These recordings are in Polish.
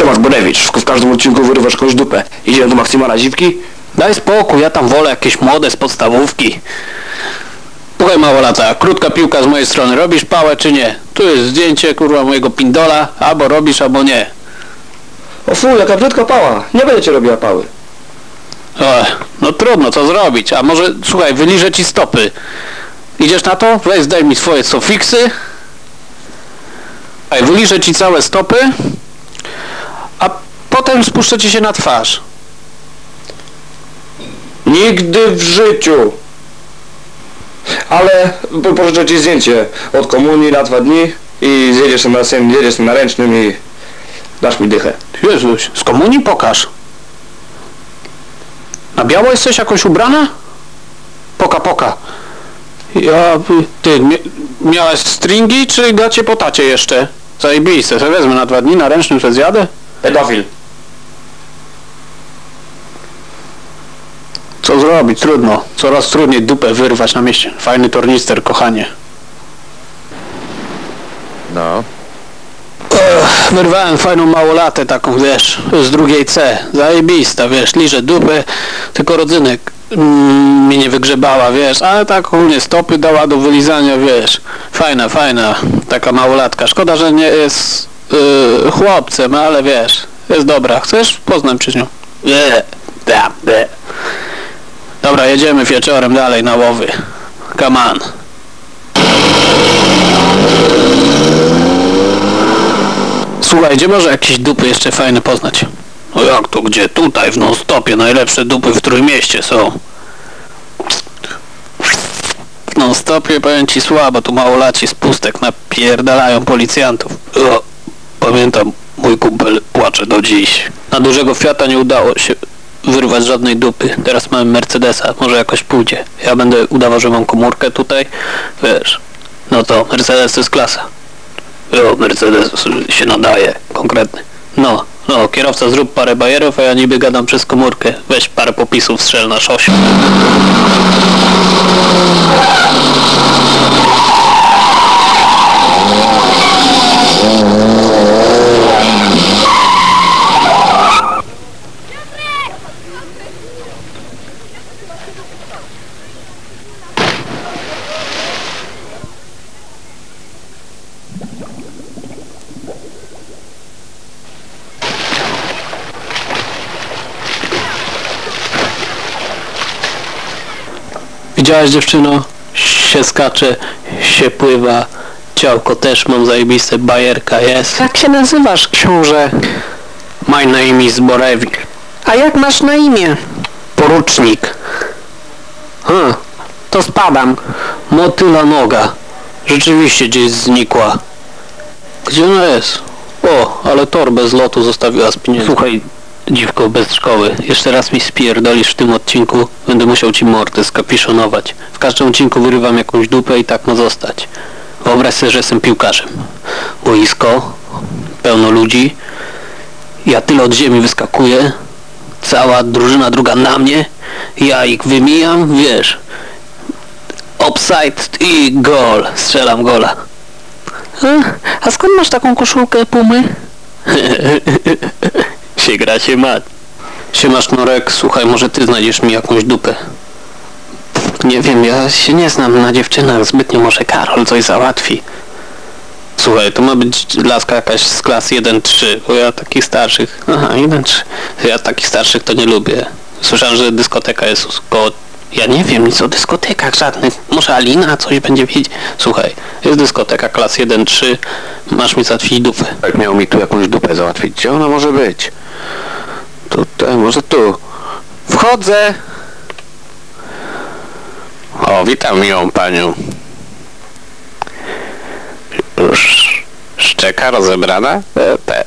Siema Zborewicz, w każdym odcinku wyrywasz jakąś dupę. Idziemy do Maksymala Zipki? Daj spokój, ja tam wolę jakieś młode z podstawówki. Słuchaj małolata, krótka piłka z mojej strony. Robisz pałę czy nie? Tu jest zdjęcie kurwa mojego pindola. Albo robisz, albo nie. O fuj, jaka brzydka pała. Nie będziecie robiła pały. O, no trudno, co zrobić? A może, słuchaj, wyliżę ci stopy. Idziesz na to? Weź zdaj mi swoje sofiksy. Ej, wyliżę ci całe stopy. Potem spuszczę ci się na twarz. Nigdy w życiu. Ale po- pożyczę ci zdjęcie od komunii na dwa dni i zjedziesz na, sem- jedziesz na ręcznym i dasz mi dychę. Jezuś, z komunii pokaż. Na biało jesteś jakoś ubrana? Poka, poka. Ja, ty, mia miałaś stringi, czy gacie po tacie jeszcze? Zajebiste, sobie wezmę na dwa dni, na ręcznym sobie zjadę. Pedofil. Co zrobić? Trudno. Coraz trudniej dupę wyrwać na mieście. Fajny tornister, kochanie. No, Ech, wyrwałem fajną małolatę taką, wiesz, z drugiej C. Zajebista, wiesz, liżę dupy, tylko rodzynek mm, mnie nie wygrzebała, wiesz, ale tak ogólnie stopy dała do wylizania, wiesz. Fajna, fajna, taka małolatka. Szkoda, że nie jest yy, chłopcem, ale wiesz, jest dobra. Chcesz? Poznam czy nią. Nie, da, da. Dobra, jedziemy wieczorem dalej na łowy. Come on. Słuchaj, gdzie może jakieś dupy jeszcze fajne poznać? No jak to gdzie? Tutaj w non-stopie najlepsze dupy w Trójmieście są. W non-stopie powiem ci słabo, tu małolaci z pustek napierdalają policjantów. O, pamiętam, mój kumpel płacze do dziś. Na dużego Fiata nie udało się wyrwać żadnej dupy. Teraz mamy Mercedesa, może jakoś pójdzie. Ja będę udawał, że mam komórkę tutaj, wiesz. No to Mercedes to jest klasa. Jo, Mercedes się nadaje, konkretny. No, no, kierowca zrób parę bajerów, a ja niby gadam przez komórkę. Weź parę popisów, strzel na szosie. Widziałaś dziewczyno? Się skacze, się pływa, ciałko też mam zajebiste, bajerka jest. Jak się nazywasz, książę? My name is Borewil. A jak masz na imię? Porucznik. Ha, to spadam. Motyla noga. Rzeczywiście gdzieś znikła. Gdzie ona jest? O, ale torbę z lotu zostawiła z pieniędzmi. Słuchaj, dziwko bez szkoły, jeszcze raz mi spierdolisz w tym odcinku, będę musiał ci mordę skapiszonować. W każdym odcinku wyrywam jakąś dupę i tak ma zostać. Wyobraź sobie, że jestem piłkarzem. Boisko, pełno ludzi, ja tyle od ziemi wyskakuję, cała drużyna druga na mnie, ja ich wymijam, wiesz, offside i gol, strzelam gola. A skąd masz taką koszulkę Pumy? się gra się ma. Siemasz Norek, słuchaj, może ty znajdziesz mi jakąś dupę. Nie wiem, ja się nie znam na dziewczynach zbytnio, może Karol coś załatwi. Słuchaj, to ma być laska jakaś z klas 1-3, bo ja takich starszych... Aha, 1-3. Ja takich starszych to nie lubię. Słyszałem, że dyskoteka jest koło... Ja nie wiem nic o dyskotekach żadnych. Może Alina coś będzie wiedzieć. Słuchaj, jest dyskoteka klas 1-3, masz mi załatwić dupę. jak miał mi tu jakąś dupę załatwić, gdzie ona może być? Tutaj, może tu. Wchodzę! O, witam miłą panią. Już szczeka rozebrana? E, też.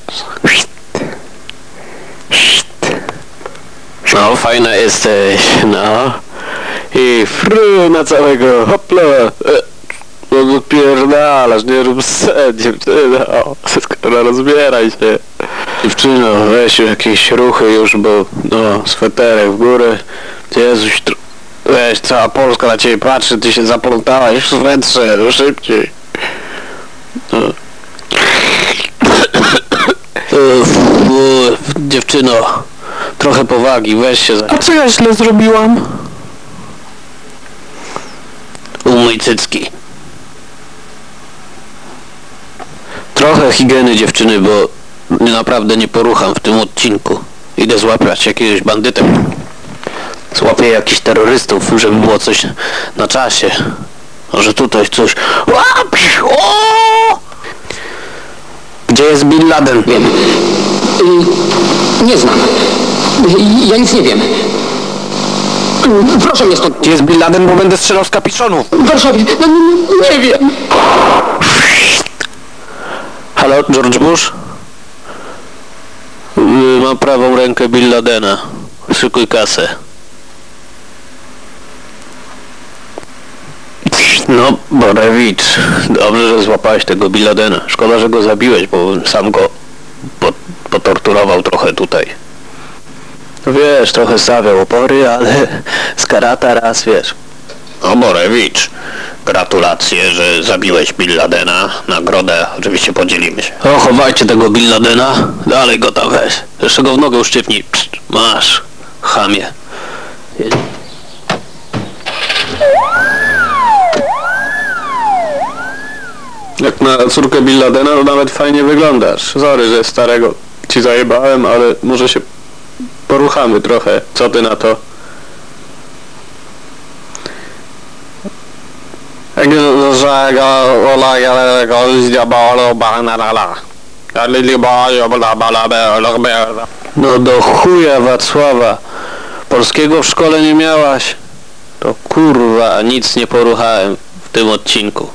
No, fajna jesteś, no. I fru na całego, hopla. E, No pierdalasz, nie rób sen, dziewczyno. No, rozbieraj się. Dziewczyno, weź jakieś ruchy już, bo no, sweterek w górę. Jezuś, weź, cała Polska na ciebie patrzy, ty się zaplątałaś w swetrze, no szybciej. No. Dziewczyno. Trochę powagi, weź się za... A co ja źle zrobiłam? Umyj cycki. Trochę higieny dziewczyny, bo naprawdę nie porucham w tym odcinku. Idę złapać jakiegoś bandytę. Złapię jakichś terrorystów, żeby było coś na czasie. Może tutaj coś... Gdzie jest Bin Laden? Wiem. Y, nie znam. Y, ja nic nie wiem. Y, proszę mnie stąd. Gdzie jest Bin Laden, bo będę strzelał z kapiszonów? W Warszawie. No, nie, nie wiem. Halo, George Bush? Mam prawą rękę Bin Ladena. Szykuj kasę. No, Borewicz, dobrze, że złapałeś tego Bin Ladena. Szkoda, że go zabiłeś, bo sam go po, potorturował trochę tutaj. No wiesz, trochę stawiał opory, ale z karata raz, wiesz. O, Borewicz, gratulacje, że zabiłeś Bin Ladena. Nagrodę oczywiście podzielimy się. O, chowajcie tego Bin Ladena. Dalej go tam weź. Jeszcze go w nogę uszczypnij. Psst, masz, chamie. Jak na córkę Bin Ladena, to nawet fajnie wyglądasz. Sorry, że starego ci zajebałem, ale może się poruchamy trochę. Co ty na to? No do chuja Wacława, polskiego w szkole nie miałaś? To kurwa, nic nie poruchałem w tym odcinku.